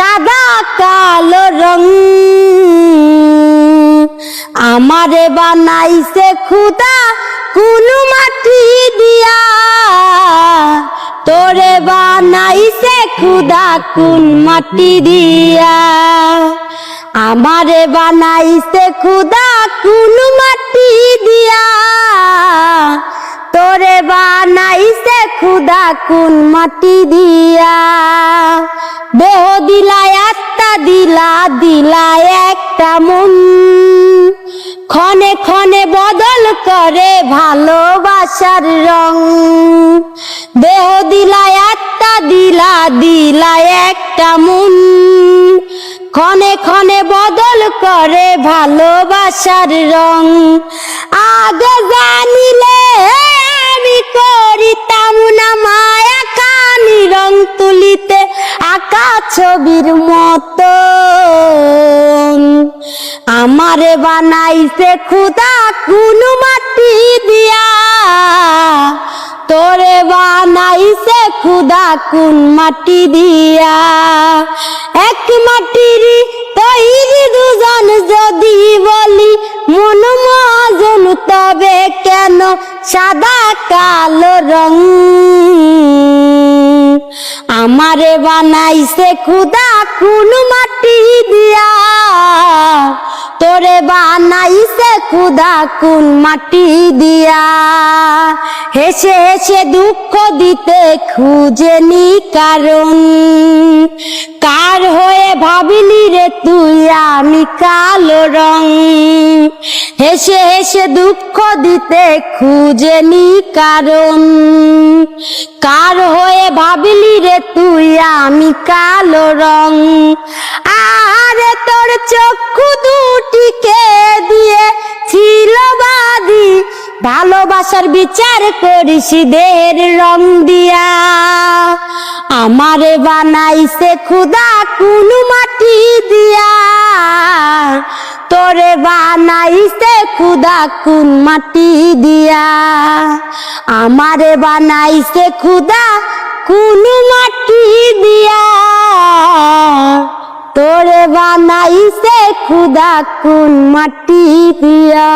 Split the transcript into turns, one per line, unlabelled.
সাদা কালো রং। আমারে বানাইছে খুদা কোন মাটি দিয়া। তোরে বানাইছে খুদা কোন মাটি দিয়া। আমারে বানাইছে খুদা কোন মাটি দিয়া। তোরে বানাইছে খুদা কোন মাটি দিয়া। আত্মা দিলা একটা মন। ক্ষণে ক্ষণে বদল করে ভালোবাসার রং। দেহ দিলায় আত্মা দিলা দিলায় একটা মন। ক্ষণে ক্ষণে বদল করে ভালোবাসার রং। আগে জানিলে আমারে বানাইছে খুদা কোন মাটি দিয়া। তোরে বানাইছে খুদা কোন মাটি দিয়া। এক মাটির তৈরি দুজন যদি বলি, মন মজন তবে কেন সাদা কালো রং? আমারে বানাইছে খুদা কোন মাটি দিয়া। খুদা মাটি দিয়া। হেসে হেসে দুঃখ দিতে খুঁজেনি কারণ। কার হয়ে ভাবিলি রে তুই? আমি কালো রং। হেসে হেসে দুঃখ দিতে খুঁজেনি কারণ। কার হয়ে ভাবিলি রে তুই? আমি কালো রং। আরে তোর চক্ষু দুটিকে দিয়ে ভালোবাসার বিচার করিস দেহের রং দিয়া। আমারে বানাইছে খুদা কোন মাটি দিয়া। তোরে বানাইছে খুদা কোন মাটি দিয়া। আমারে বানাইছে খুদা কোন মাটি দিয়া। তোরে বানাইছে খুদা কোন মাটি দিয়া।